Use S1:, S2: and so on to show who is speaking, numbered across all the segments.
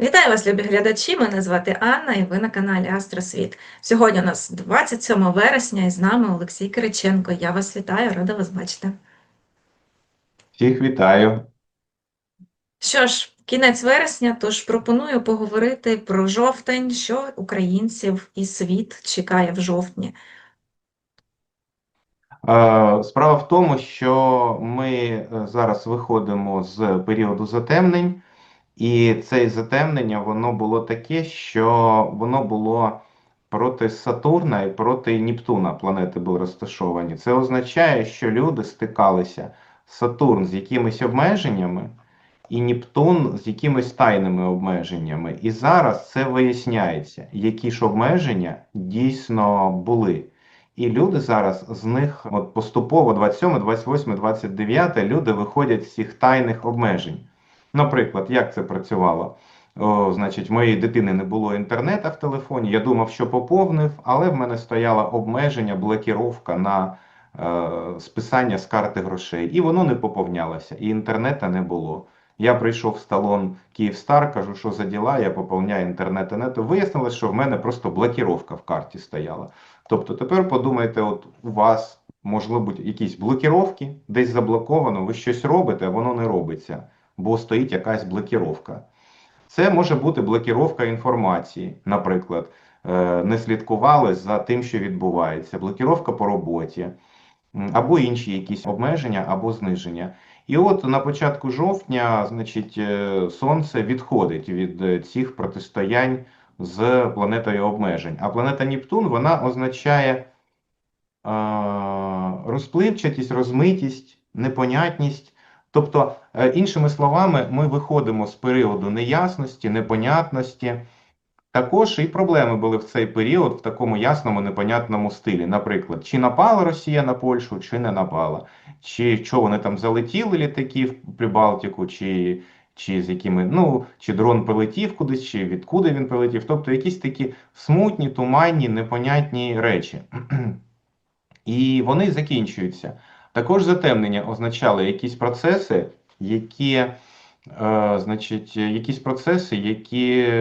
S1: Вітаю вас, любі глядачі! Мене звати Анна і ви на каналі Астросвіт. Сьогодні у нас 27 вересня і з нами Олексій Кириченко. Я вас вітаю, рада вас бачити.
S2: Всіх вітаю.
S1: Що ж, кінець вересня, тож пропоную поговорити про жовтень, що українців і світ чекає в жовтні.
S2: Справа в тому, що ми е, зараз виходимо з періоду затемнень, і це затемнення воно було таке, що воно було проти Сатурна і проти Нептуна планети були розташовані. Це означає, що люди стикалися Сатурн з якимись обмеженнями, і Нептун з якимись тайними обмеженнями. І зараз це виясняється, які ж обмеження дійсно були. І люди зараз з них от поступово 27, 28, 29 люди виходять з цих тайних обмежень. Наприклад, як це працювало? О, значить, моєї дитини не було інтернету в телефоні. Я думав, що поповнив, але в мене стояло обмеження, блокіровка на е, списання з карти грошей. І воно не поповнялося, і інтернету не було. Я прийшов в сталон Київстар, кажу, що за діла, я поповняю інтернет. інтернету. Вияснилось, що в мене просто блокіровка в карті стояла. Тобто тепер подумайте, от у вас можливо якісь блокіровки, десь заблоковано, ви щось робите, а воно не робиться, бо стоїть якась блокіровка. Це може бути блокіровка інформації, наприклад, е, не слідкували за тим, що відбувається, блокіровка по роботі, або інші якісь обмеження або зниження. І от на початку жовтня, значить, е, сонце відходить від е, цих протистоянь з планетою обмежень. А планета Нептун вона означає розпливчатість, розмитість, непонятність. Тобто, іншими словами, ми виходимо з періоду неясності, непонятності. Також і проблеми були в цей період в такому ясному, непонятному стилі. Наприклад, чи напала Росія на Польщу, чи не напала, чи що вони там залетіли літаки в Прибалтику, чи чи з якими, ну, чи дрон прилетів кудись, чи відкуди він прилетів. Тобто якісь такі смутні, туманні, непонятні речі. І вони закінчуються. Також затемнення означали якісь процеси, які, е, значить, якісь процеси, які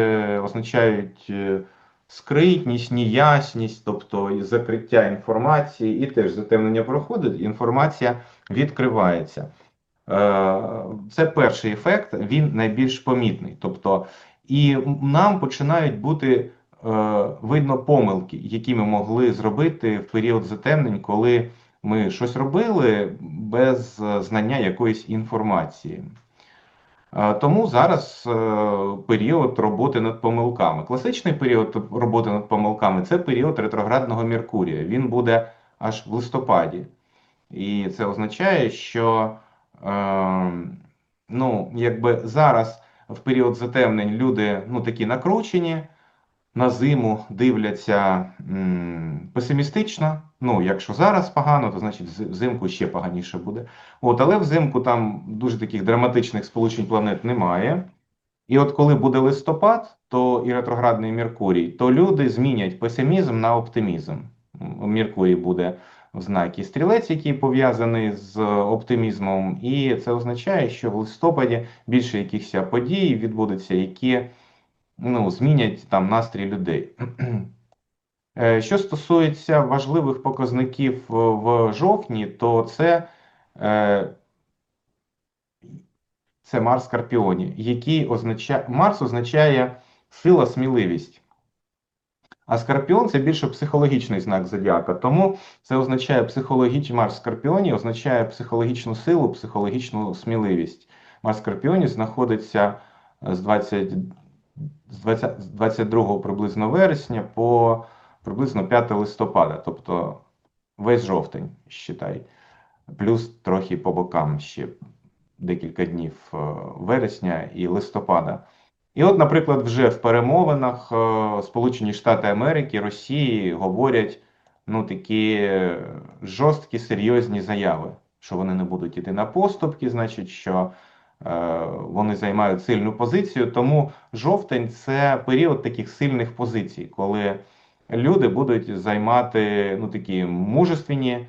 S2: означають е, скритність, неясність, тобто і закриття інформації, і теж затемнення проходить, інформація відкривається. Е, Це перший ефект, він найбільш помітний. Тобто, і нам починають бути видно помилки, які ми могли зробити в період затемнень, коли ми щось робили без е, знання якоїсь інформації. Е, Тому зараз е, період роботи над помилками. Класичний період роботи над помилками це період ретроградного Меркурія. Він буде аж в листопаді. І це означає, що ну, якби зараз в період затемнень люди ну, такі накручені, на зиму дивляться песимістично. Ну, якщо зараз погано, то значить взимку ще поганіше буде. От, але взимку там дуже таких драматичних сполучень планет немає. І от коли буде листопад, то і ретроградний Меркурій, то люди змінять песимізм на оптимізм. Меркурій буде в знакі стрілець, який пов'язаний з оптимізмом, і це означає, що в листопаді більше якихось подій відбудеться, які ну, змінять там настрій людей. Е, Що стосується важливих показників в, в жовтні, то це, е, це Марс Скорпіоні, який означає, Марс означає сила, сміливість. А Скорпіон це більше психологічний знак зодіака. Тому це означає психологічний Марс Скорпіоні, означає психологічну силу, психологічну сміливість. Марс Скорпіоні знаходиться з 20, з 20, з 22 приблизно вересня по приблизно 5 листопада, тобто весь жовтень, считай, плюс трохи по бокам ще декілька днів е, вересня і листопада. І от, наприклад, вже в перемовинах е, Сполучені Штати Америки, Росії говорять ну, такі жорсткі, серйозні заяви, що вони не будуть іти на поступки, значить, що вони займають сильну позицію. Тому жовтень це період таких сильних позицій, коли люди будуть займати ну, такі мужественні,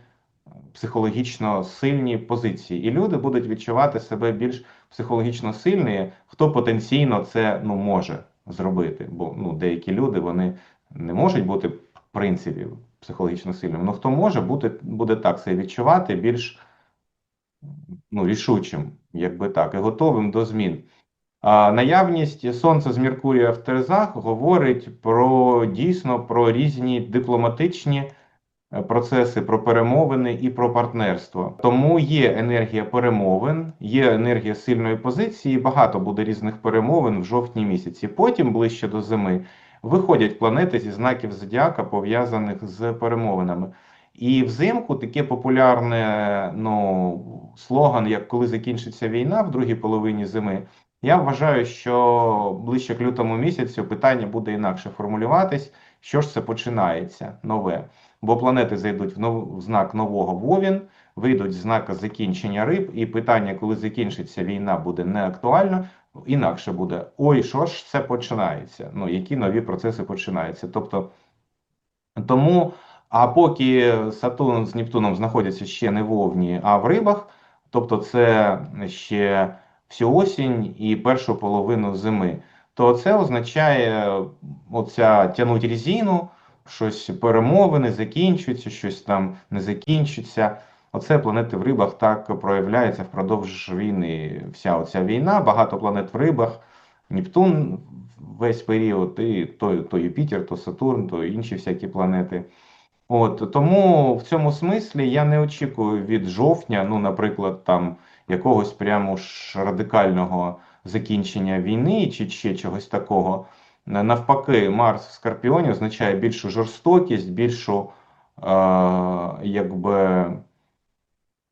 S2: психологічно сильні позиції, і люди будуть відчувати себе більш психологічно сильний, хто потенційно це ну, може зробити. Бо ну, деякі люди вони не можуть бути в принципі психологічно сильними. Ну хто може бути, буде так себе відчувати більш ну, рішучим, якби так, і готовим до змін. А наявність Сонця з Меркурія в Терезах говорить про дійсно про різні дипломатичні е, процеси, про перемовини і про партнерство. Тому є енергія перемовин, є енергія сильної позиції. Багато буде різних перемовин в жовтні місяці. Потім, ближче до зими, виходять планети зі знаків зодіака, пов'язаних з перемовинами. І взимку таке популярне ну, слоган, як коли закінчиться війна в другій половині зими. Я вважаю, що ближче к лютому місяцю питання буде інакше формулюватись, що ж це починається нове. Бо планети зайдуть в, нов... в знак нового Вовін, вийдуть знака закінчення риб, і питання, коли закінчиться війна, буде не актуально. Інакше буде: ой, що ж це починається? Ну, які нові процеси починаються? Тобто, тому, а поки Сатурн з Нептуном знаходяться ще не в Овні, а в рибах, тобто це ще всю осінь і першу половину зими, то це означає оця тянуть резину, щось перемовини закінчуються, щось там не закінчиться. Оце планети в рибах так проявляється впродовж війни. Вся оця війна, багато планет в рибах, Нептун весь період, і то, то Юпітер, то Сатурн, то інші всякі планети. От тому в цьому смислі я не очікую від жовтня, ну, наприклад, там якогось прямо ж радикального закінчення війни чи ще чогось такого. Навпаки, Марс в Скорпіоні означає більшу жорстокість, більшу е, якби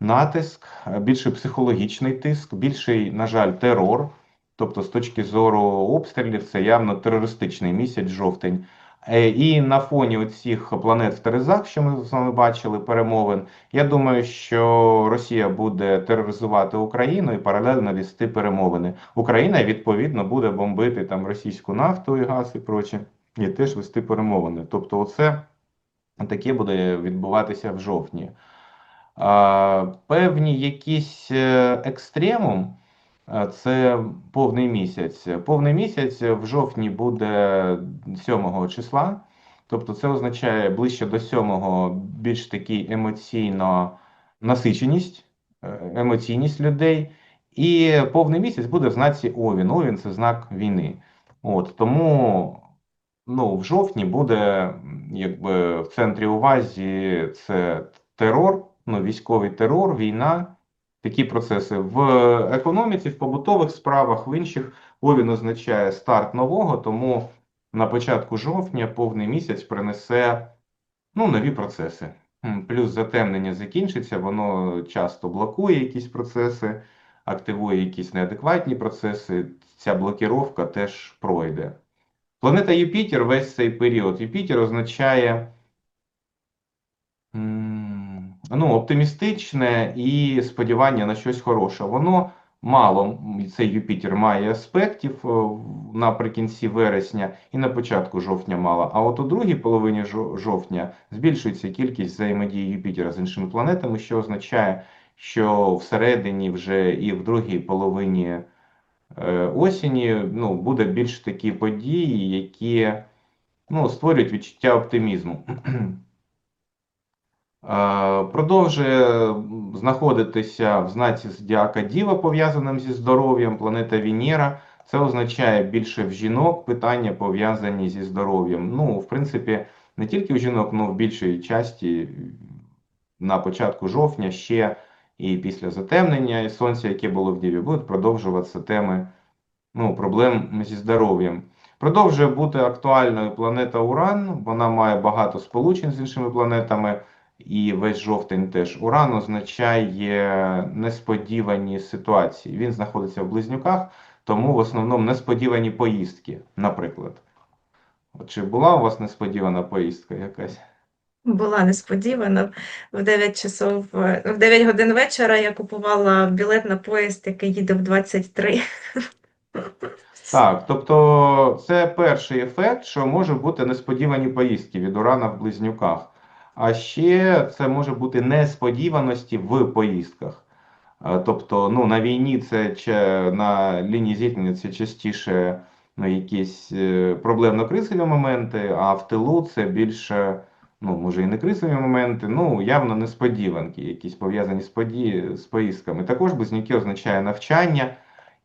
S2: натиск, більший психологічний тиск, більший, на жаль, терор. Тобто, з точки зору обстрілів, це явно терористичний місяць, жовтень. Е, І на фоні оцих планет в Терезах, що ми з вами бачили, перемовин, я думаю, що Росія буде тероризувати Україну і паралельно вести перемовини. Україна відповідно буде бомбити там російську нафту і газ і проче, і теж вести перемовини. Тобто, оце таке буде відбуватися в жовтні. Певні якісь е, екстремум. Це повний місяць. Повний місяць в жовтні буде 7 числа. Тобто це означає ближче до 7 більш такий емоційно насиченість, е, емоційність людей. І повний місяць буде в знаці Овін. Овін це знак війни. От тому ну, в жовтні буде якби в центрі увазі це терор, ну, військовий терор, війна такі процеси в економіці, в побутових справах, в інших Овін означає старт нового, тому на початку жовтня повний місяць принесе ну, нові процеси. Плюс затемнення закінчиться, воно часто блокує якісь процеси, активує якісь неадекватні процеси. Ця блокіровка теж пройде. Планета Юпітер весь цей період. Юпітер означає ну, оптимістичне і сподівання на щось хороше. Воно мало, цей Юпітер має аспектів е, наприкінці вересня і на початку жовтня мало. А от у другій половині жовтня збільшується кількість взаємодії Юпітера з іншими планетами, що означає, що всередині вже і в другій половині е, осені ну, буде більш такі події, які ну, створюють відчуття оптимізму. Продовжує знаходитися в знаці Зодіака Діва, пов'язаним зі здоров'ям, планета Венера. Це означає більше в жінок питання пов'язані зі здоров'ям. Ну, в принципі, не тільки в жінок, але в більшій часті на початку жовтня ще і після затемнення і сонця, яке було в Діві, будуть продовжуватися теми ну, проблем зі здоров'ям. Продовжує бути актуальною планета Уран. Вона має багато сполучень з іншими планетами. І весь жовтень теж Уран означає несподівані ситуації. Він знаходиться в близнюках, тому в основному несподівані поїздки, наприклад. От Чи була у вас несподівана поїздка якась?
S1: Була несподівана. В 9 часов, е, в 9 годин вечора я купувала білет на поїзд, який їде в 23.
S2: Так, тобто це перший ефект, що може бути несподівані поїздки від Урана в близнюках. А ще це може бути несподіваності в поїздках. Е, Тобто, ну, на війні це чи на лінії зіткнення це частіше ну, якісь е, проблемно-кризові моменти, а в тилу це більше, ну, може і не кризові моменти, ну, явно несподіванки, якісь пов'язані з, події, з поїздками. Також близнюки означає навчання,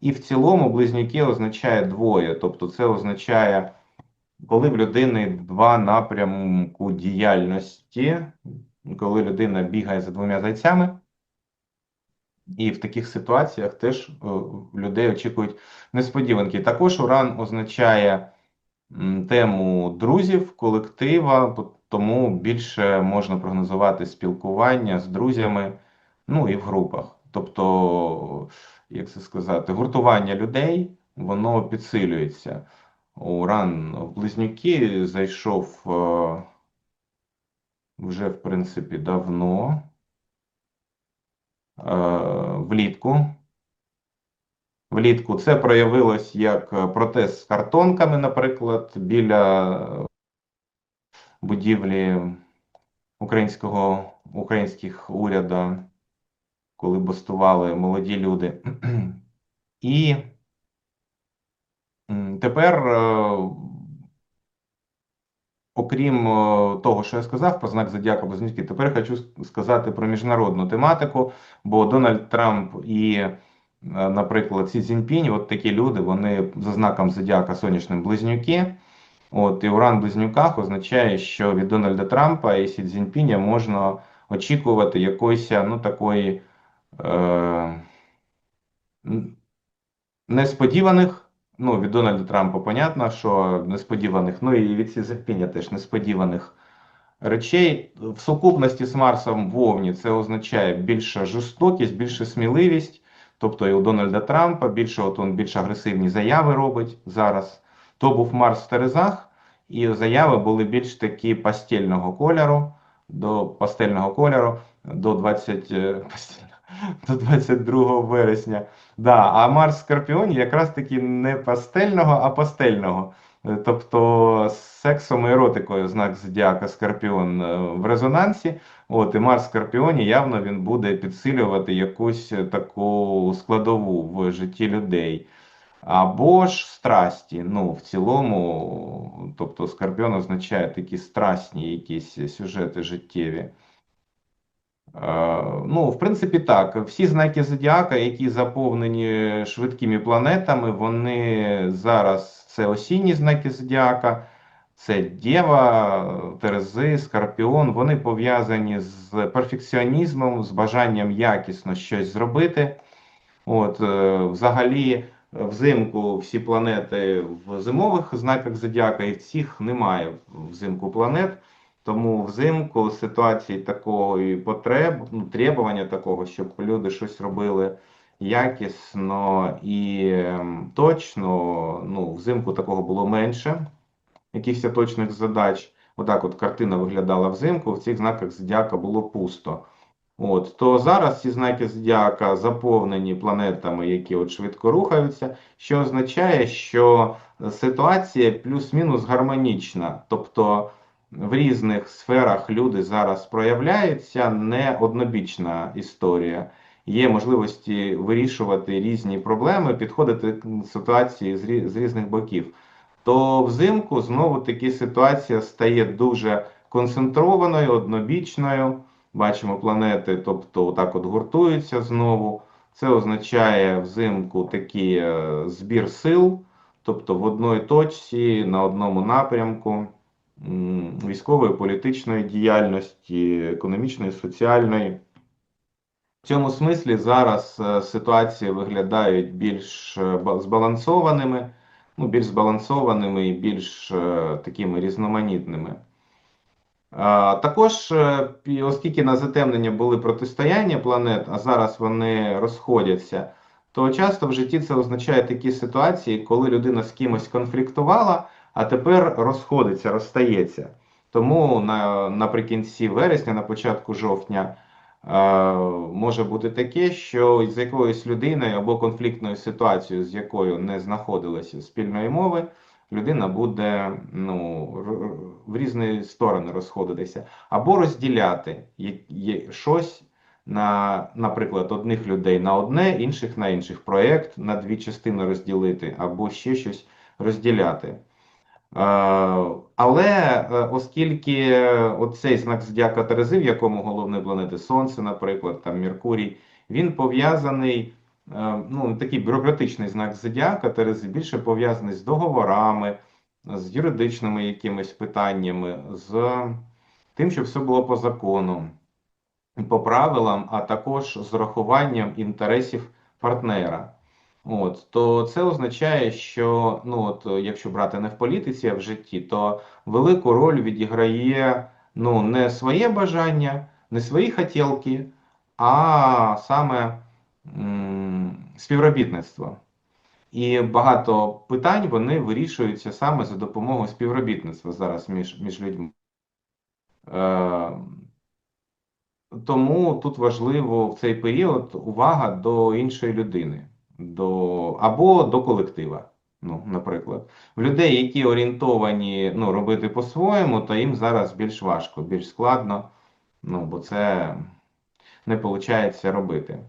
S2: і в цілому близнюки означає двоє. Тобто це означає, коли в людини два напрямку діяльності, коли людина бігає за двома зайцями. І в таких ситуаціях теж е, людей очікують несподіванки. Також уран означає тему друзів, колектива, тому більше можна прогнозувати спілкування з друзями, ну і в групах. Тобто, як це сказати, гуртування людей, воно підсилюється. Уран в Близнюки зайшов е, вже, в принципі, давно е, влітку. Влітку це проявилось як е, протест з картонками, наприклад, біля будівлі українського, українських уряду, коли бастували молоді люди. І тепер, е, окрім е, того, що я сказав про знак Зодіака Близнюки, тепер хочу сказати про міжнародну тематику, бо Дональд Трамп і, е, наприклад, Сі Цзіньпінь, от такі люди, вони за знаком Зодіака сонячним Близнюки. От, і уран в близнюках означає, що від Дональда Трампа і Сі Цзіньпіня можна очікувати якоїсь, ну, такої е, несподіваних, ну, від Дональда Трампа, понятно, що несподіваних, ну і від Сі Цзіньпіня теж несподіваних речей. В сукупності з Марсом в Овні це означає більша жорстокість, більша сміливість. Тобто і у Дональда Трампа більше, от він більш агресивні заяви робить зараз. То був Марс в Терезах, і заяви були більш такі пастельного кольору, до пастельного кольору до 20, е, пастельного, до 22 вересня. Да, а Марс Скорпіоні якраз таки не пастельного, а пастельного. Е, Тобто з сексом і еротикою знак зодіака Скорпіон е, в резонансі. От, і Марс Скорпіоні явно він буде підсилювати якусь таку складову в житті людей. Або ж страсті. Ну, в цілому, тобто Скорпіон означає такі страсні якісь сюжети життєві. Е, Ну, в принципі, так. Всі знаки зодіака, які заповнені швидкими планетами, вони зараз це осінні знаки зодіака, це Дєва, Терези, Скорпіон. Вони пов'язані з перфекціонізмом, з бажанням якісно щось зробити. От, е, взагалі, взимку всі планети в зимових знаках зодіака, і в цих немає взимку планет. Тому взимку ситуації такої потреб, ну, требування такого, щоб люди щось робили якісно і ем, точно, ну, взимку такого було менше, якихось точних задач. Отак от картина виглядала взимку, в цих знаках зодіака було пусто. От, то зараз ці знаки зодіака заповнені планетами, які от швидко рухаються, що означає, що ситуація плюс-мінус гармонічна. Тобто в різних сферах люди зараз проявляються, не однобічна історія. Є можливості вирішувати різні проблеми, підходити к ситуації з рі- з різних боків. То взимку знову таки ситуація стає дуже концентрованою, однобічною. Бачимо планети, тобто так от гуртуються знову. Це означає взимку такий е, збір сил, тобто в одній точці, на одному напрямку військової, політичної діяльності, економічної, соціальної. В цьому смислі зараз е, ситуації виглядають більш е, збалансованими, ну, більш збалансованими і більш е, такими різноманітними. Також, оскільки на затемнення були протистояння планет, а зараз вони розходяться, то часто в житті це означає такі ситуації, коли людина з кимось конфліктувала, а тепер розходиться, розстається. Тому на, наприкінці вересня, на початку жовтня, е, може бути таке, що з якоюсь людиною або конфліктною ситуацією, з якою не знаходилася спільної мови, людина буде ну, в різні сторони розходитися, або розділяти щось на, наприклад, одних людей на одне, інших на інших проєкт на дві частини розділити або ще щось розділяти. Е, Але е, оскільки оцей знак зодіака Терези, в якому головні планети Сонце, наприклад, там Меркурій, він пов'язаний, е, ну, такий бюрократичний знак зодіака Терези, більше пов'язаний з договорами, з юридичними якимись питаннями, з тим, щоб все було по закону, по правилам, а також з урахуванням інтересів партнера. От, то це означає, що ну, от, якщо брати не в політиці, а в житті, то велику роль відіграє ну, не своє бажання, не свої хотілки, а саме співробітництво. І багато питань вони вирішуються саме за допомогою співробітництва зараз між, між людьми. Е, тому тут важливо в цей період увага до іншої людини, до, або до колектива. Ну, наприклад, в людей, які орієнтовані ну, робити по-своєму, то їм зараз більш важко, більш складно, ну, бо це не виходить робити.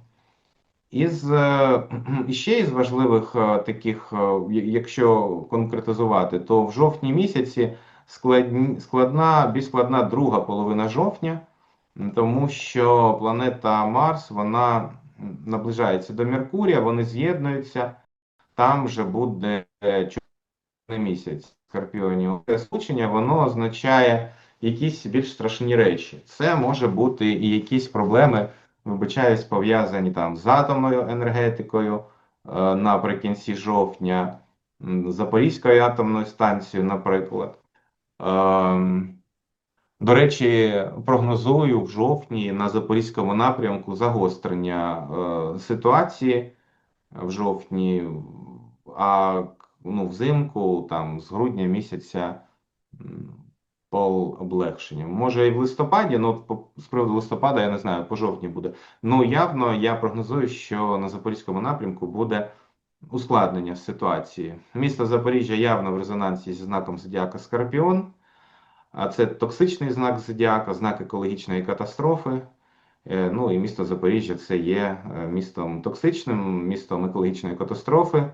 S2: Із е, ще із важливих е, таких, е, якщо конкретизувати, то в жовтні місяці складні, складна, більш складна друга половина жовтня, тому що планета Марс вона наближається до Меркурія, вони з'єднуються, там вже буде чорний місяць Скорпіонів. Це сполучення воно означає якісь більш страшні речі. Це може бути і якісь проблеми вибачаюсь, пов'язані там з атомною енергетикою е, наприкінці жовтня, Запорізькою атомною станцією, наприклад. До речі, прогнозую в жовтні на Запорізькому напрямку загострення е, ситуації в жовтні, а ну, взимку, там, з грудня місяця. пол облегшення. Може і в листопаді, ну по- з приводу листопада я не знаю, по жовтні буде. Ну явно я прогнозую, що на Запорізькому напрямку буде ускладнення ситуації. Місто Запоріжжя явно в резонансі зі знаком зодіака Скорпіон, а це токсичний знак зодіака, знак екологічної катастрофи. Е, Ну і місто Запоріжжя це є е, містом токсичним, містом екологічної катастрофи.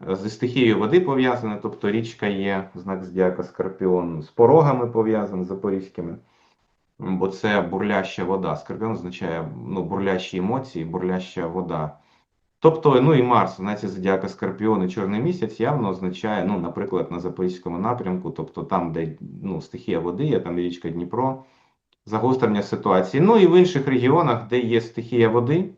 S2: Зі стихією води пов'язане, тобто річка є, знак зодіака Скорпіон, з порогами пов'язаний, запорізькими, бо це бурляща вода. Скорпіон означає ну, бурлящі емоції, бурляща вода. Тобто, ну і Марс, знаці зодіака Скорпіон і Чорний місяць явно означає, ну, наприклад, на Запорізькому напрямку, тобто там, де ну, стихія води, є там річка Дніпро, загострення ситуації. Ну і в інших регіонах, де є стихія води.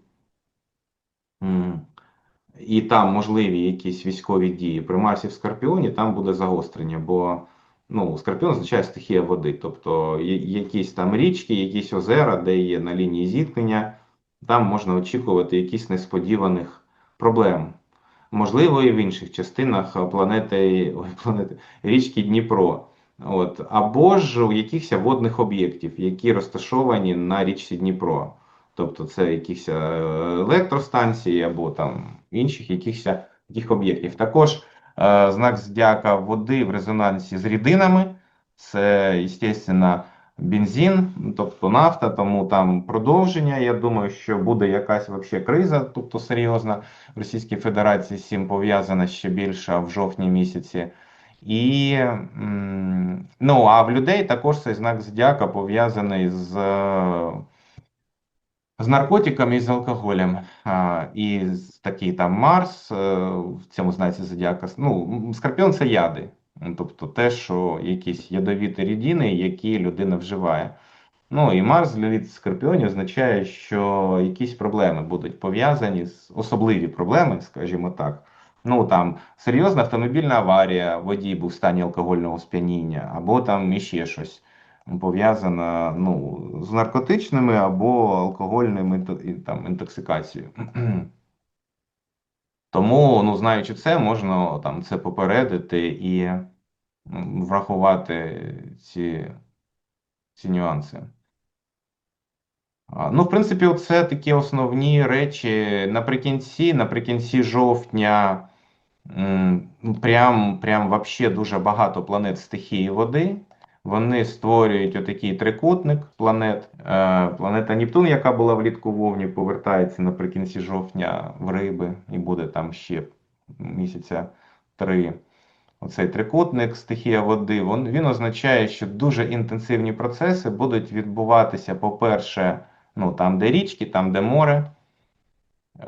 S2: і там можливі якісь військові дії. При Марсі в Скорпіоні там буде загострення, бо ну, Скорпіон означає стихія води, тобто якісь там річки, якісь озера, де є на лінії зіткнення, там можна очікувати якісь несподіваних проблем. Можливо, і в інших частинах планети, ой, планети річки Дніпро. От, або ж у якихось водних об'єктів, які розташовані на річці Дніпро. Тобто це якісь е, електростанції або там інших якихось таких об'єктів. Також е, знак зодіака води в резонансі з рідинами. Це, звісно, бензин, тобто нафта, тому там продовження. Я думаю, що буде якась вообще криза, тобто серйозна в Російській Федерації з цим пов'язана ще більше в жовтні місяці. І ну, а в людей також цей знак зодіака пов'язаний з з наркотиками і з алкоголем. І такий там Марс е, в цьому знаці зодіака. Ну, Скорпіон це яди. Ну, Тобто те, що якісь ядовіті рідини, які людина вживає. Ну і Марс для від Скорпіонів означає, що якісь проблеми будуть пов'язані з особливі проблеми, скажімо так. Ну там серйозна автомобільна аварія, водій був в стані алкогольного сп'яніння, або там іще щось пов'язана ну, з наркотичними або алкогольними там, інтоксикацією. Тому, ну, знаючи це, можна там це попередити і м, врахувати ці, ці нюанси. Ну, в принципі, це такі основні речі. Наприкінці, наприкінці жовтня, прям, прям вообще дуже багато планет стихії води Вони створюють отакий трикутник планет. Е, Планета Нептун, яка була влітку в Овні, повертається наприкінці жовтня в Риби і буде там ще місяця три. Оцей трикутник, стихія води, він, він означає, що дуже інтенсивні процеси будуть відбуватися, по-перше, ну, там, де річки, там, де море. Е,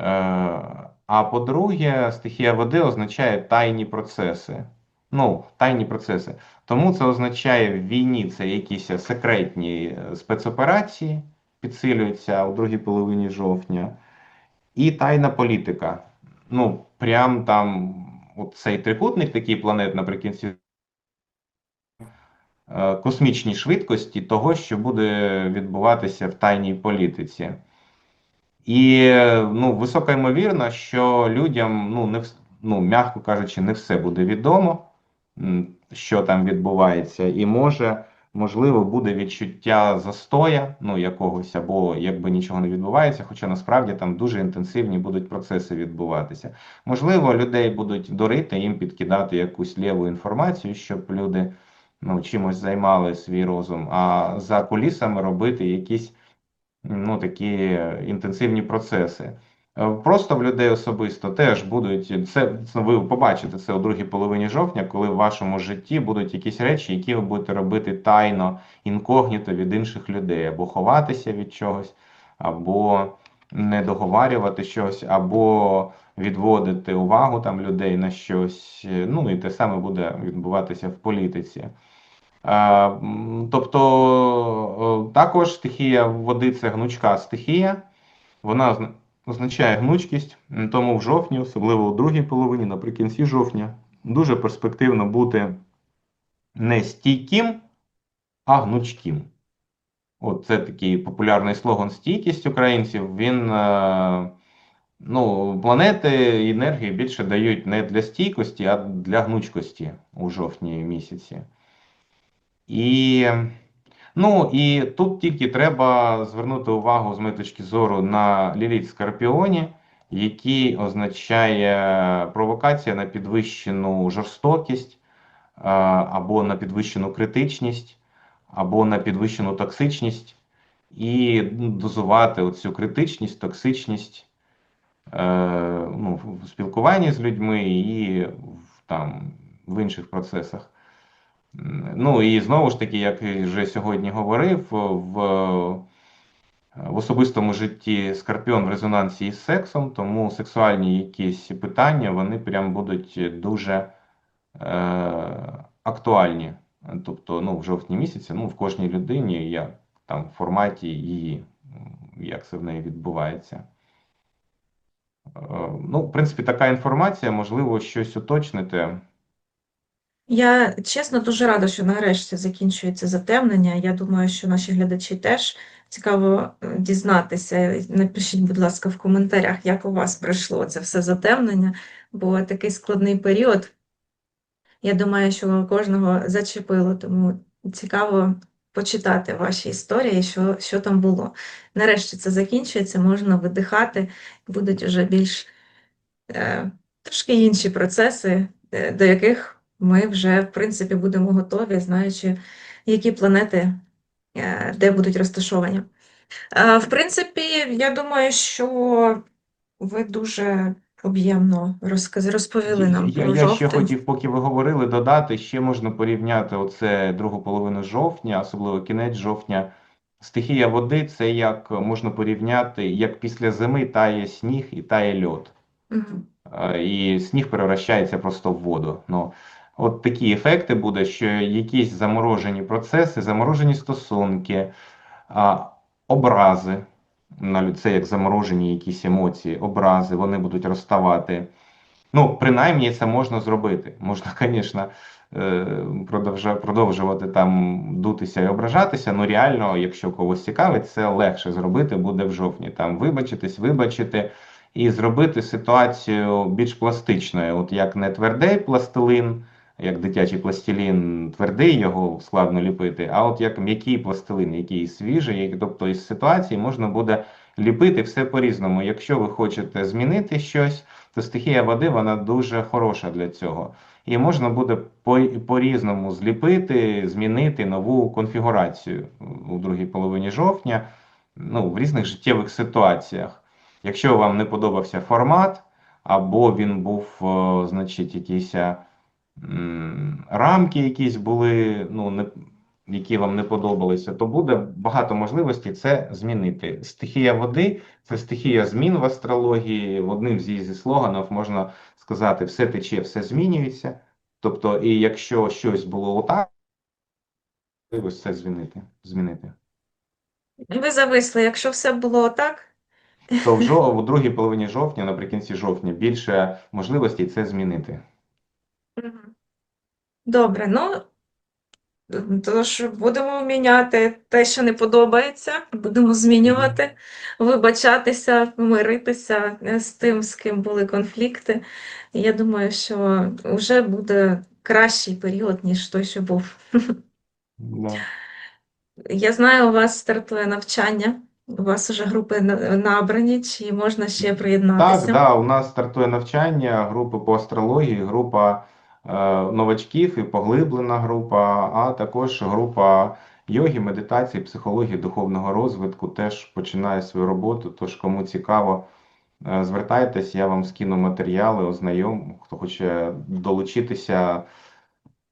S2: а по-друге, стихія води означає тайні процеси. Ну, тайні процеси. Тому це означає в війні це якісь секретні е, спецоперації, підсилюються у другій половині жовтня, і тайна політика. Ну, прям там от цей трикутник, такий планет наприкінці е, космічній швидкості того, що буде відбуватися в тайній політиці. І е, ну, висока ймовірно, що людям, ну, не ну, м'яко кажучи, не все буде відомо, що там відбувається, і може, можливо, буде відчуття застоя, ну, якогось, або якби нічого не відбувається, хоча насправді там дуже інтенсивні будуть процеси відбуватися. Можливо, людей будуть дурити, їм підкидати якусь ліву інформацію, щоб люди ну, чимось займали свій розум, а за кулісами робити якісь ну, такі інтенсивні процеси. Е, Просто в людей особисто теж будуть це, ви побачите це у другій половині жовтня, коли в вашому житті будуть якісь речі, які ви будете робити тайно, інкогніто від інших людей, або ховатися від чогось, або не договарювати щось, або відводити увагу там людей на щось. Ну і те саме буде відбуватися в політиці. Е, Тобто е, також стихія води це гнучка стихія. Вона означає гнучкість, тому в жовтні, особливо у другій половині, наприкінці жовтня, дуже перспективно бути не стійким, а гнучким. От це такий популярний слоган стійкість українців. Він е, ну, планети і енергії більше дають не для стійкості, а для гнучкості у жовтні місяці. І, ну, і тут тільки треба звернути увагу з моєї точки зору на Ліліт Скорпіоні, який означає провокація на підвищену жорстокість, або на підвищену критичність, або на підвищену токсичність, і дозувати оцю критичність, токсичність е, ну, в спілкуванні з людьми і в, там, в інших процесах. Ну і знову ж таки, як вже сьогодні говорив, в, в особистому житті Скорпіон в резонансі із сексом, тому сексуальні якісь питання вони прям будуть дуже е, актуальні. Тобто, ну, в жовтні місяці, ну, в кожній людині, як там в форматі її, як це в неї відбувається. Е, Ну, в принципі, така інформація, можливо, щось уточните.
S1: Я чесно дуже рада, що нарешті закінчується затемнення. Я думаю, що наші глядачі теж цікаво е, дізнатися. Напишіть, будь ласка, в коментарях, як у вас пройшло це все затемнення, бо такий складний період. Я думаю, що кожного зачепило, тому цікаво почитати ваші історії, що, що там було. Нарешті це закінчується, можна видихати, будуть вже більш е, трошки інші процеси, е, до яких ми вже, в принципі, будемо готові, знаючи, які планети е, де будуть розташовані. Е, В принципі, я думаю, що ви дуже об'ємно розповіли нам
S2: Я,
S1: про
S2: я ще хотів, поки ви говорили, додати, ще можна порівняти оце другу половину жовтня, особливо кінець жовтня. Стихія води це як можна порівняти, як після зими тає сніг і тає льод.
S1: Мгм.
S2: Е, І сніг перевращається просто в воду. Ну, от такі ефекти буде, що якісь заморожені процеси, заморожені стосунки, образи, на це як заморожені якісь емоції, образи, вони будуть розставати. Ну, принаймні, це можна зробити. Можна, звісно, продовжувати там дутися і ображатися. Ну, реально, якщо когось цікавить, це легше зробити буде в жовтні. Там вибачитись, вибачити і зробити ситуацію більш пластичною. От як не твердий пластилин, як дитячий пластилін твердий, його складно ліпити, а от як м'який пластилин, який свіжий, тобто із ситуації можна буде ліпити все по-різному. Якщо ви хочете змінити щось, то стихія води вона дуже хороша для цього. І можна буде по- по-різному зліпити, змінити нову конфігурацію у другій половині жовтня, ну, в різних життєвих ситуаціях. Якщо вам не подобався формат, або він був, значить, м, рамки якісь були, ну, не, які вам не подобалися, то буде багато можливостей це змінити. Стихія води це стихія змін в астрології. В Одним з її зі слоганів можна сказати: все тече, все змінюється. Тобто, і якщо щось було отак, можливість це змінити. змінити.
S1: Ви зависли, якщо все було отак,
S2: То в, жо- в другій половині жовтня, наприкінці жовтня, більше можливостей це змінити.
S1: Добре, ну тож будемо міняти те, що не подобається, будемо змінювати, вибачатися, миритися е, з тим, з ким були конфлікти. Я думаю, що вже буде кращий період, ніж той, що був.
S2: Да.
S1: Я знаю, у вас стартує навчання, у вас вже групи набрані, чи можна ще
S2: Так,
S1: приєднатися?
S2: да, у нас стартує навчання, групи по астрології, група новачків і поглиблена група, а також група йоги, медитації, психології, духовного розвитку теж починає свою роботу. Тож, кому цікаво, е, звертайтесь, я вам скину матеріали, ознайом, хто хоче долучитися.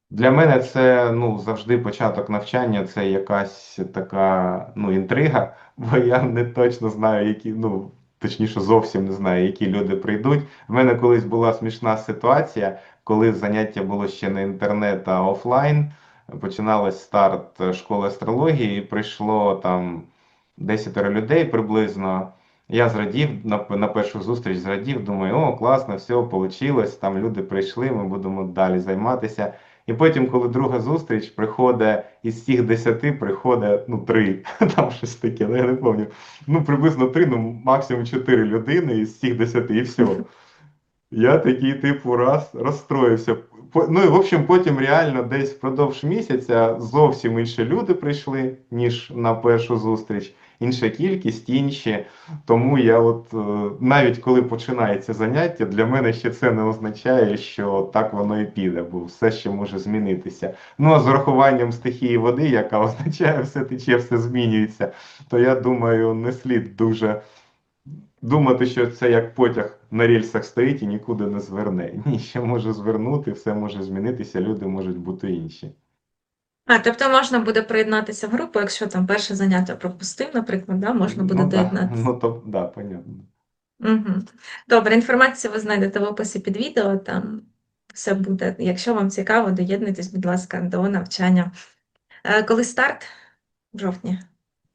S2: Для мене це ну, завжди початок навчання, це якась така ну, інтрига, бо я не точно знаю, які, ну, точніше, зовсім не знаю, які люди прийдуть. В мене колись була смішна ситуація, коли заняття було ще не інтернет, а офлайн. Починалось старт школи астрології, і прийшло там 10 людей приблизно. Я зрадів на, на першу зустріч, зрадів, думаю, о, класно, все вийшло, там люди прийшли, ми будемо далі займатися. І потім, коли друга зустріч, приходить із цих десяти, приходить ну, три, там щось таке, ну я не пам'ятаю. Ну, приблизно три, ну максимум чотири людини із цих десяти, і все. Я такий, типу, раз розстроївся. Ну і в общем, потім реально десь впродовж місяця зовсім інші люди прийшли, ніж на першу зустріч, інша кількість, інші. Тому я от е, навіть коли починається заняття, для мене ще це не означає, що так воно і піде, бо все ще може змінитися. Ну а з урахуванням стихії води, яка означає все тече, все змінюється, то я думаю, не слід дуже думати, що це як потяг на рельсах стоїть і нікуди не зверне. Ні, ще може звернути, все може змінитися, люди можуть бути інші.
S1: А, тобто можна буде приєднатися в групу, якщо там перше заняття пропустив, наприклад, да, можна буде
S2: ну, да.
S1: доєднатися.
S2: Ну, то, да, понятно.
S1: Угу. Добре, інформацію ви знайдете в описі під відео, там все буде. Якщо вам цікаво, доєднуйтесь, будь ласка, до навчання. Е, Коли старт? В жовтні.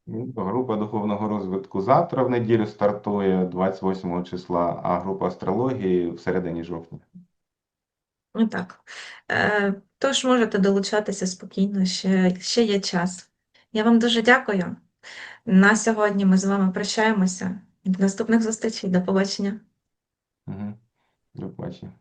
S2: Ну, Група духовного розвитку завтра в неділю стартує 28 числа, а група астрології в середині жовтня.
S1: Ну так. Тож можете долучатися спокійно, ще, ще є час. Я вам дуже дякую. На сьогодні ми з вами прощаємося. До наступних зустрічей. До побачення.
S2: Угу. До побачення.